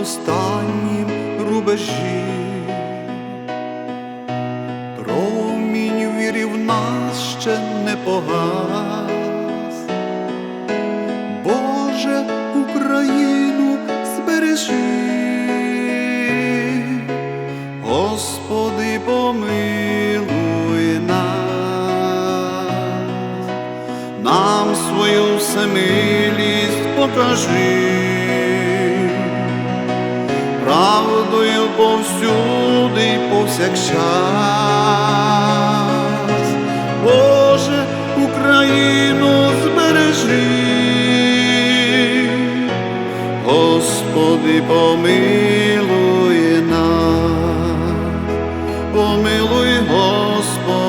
останнім рубежі. Промінь вірі нас ще не погас. Боже, Україну збережи. Господи, помилуй нас, нам свою всемилість покажи, правдою повсюди й повсякчас. Боже, Україну збережи. Господи, помилуй нас, помилуй, Господи,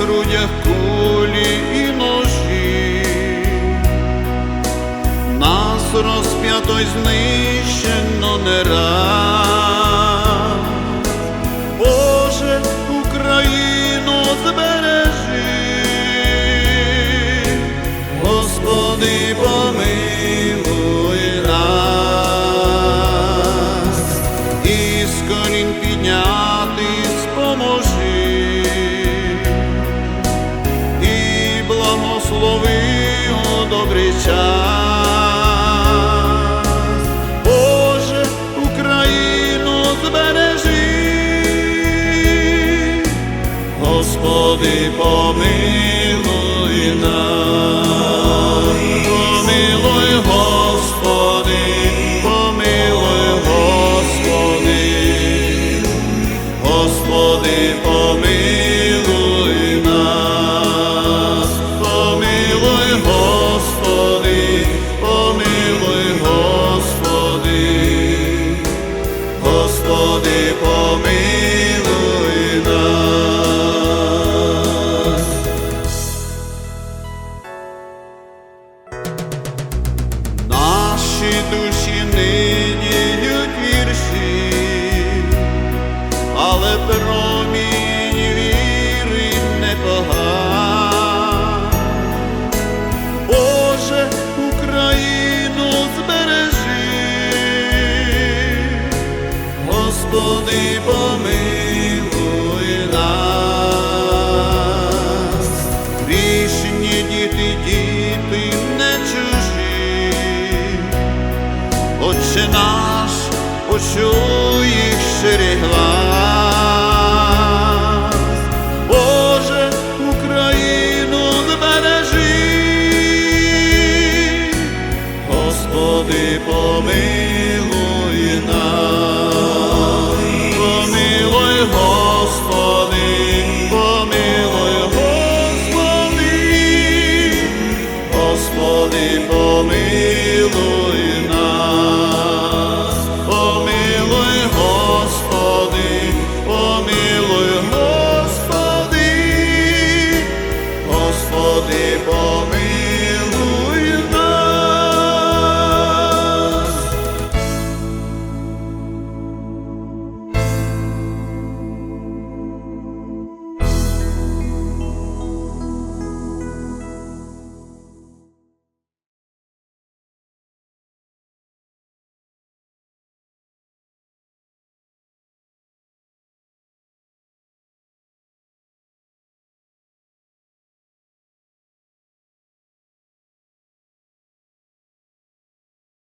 грудях кулі і ножі, нас розп'ято й знищено не раз. Господи, помилуй нас, помилуй, Господи, помилуй, Господи, Господи, помилуй нас, помилуй, Господи, помилуй, Господи, Господи, душі ниють почуй їх ширі глас. Боже, Україну збережи, Господи помилуй.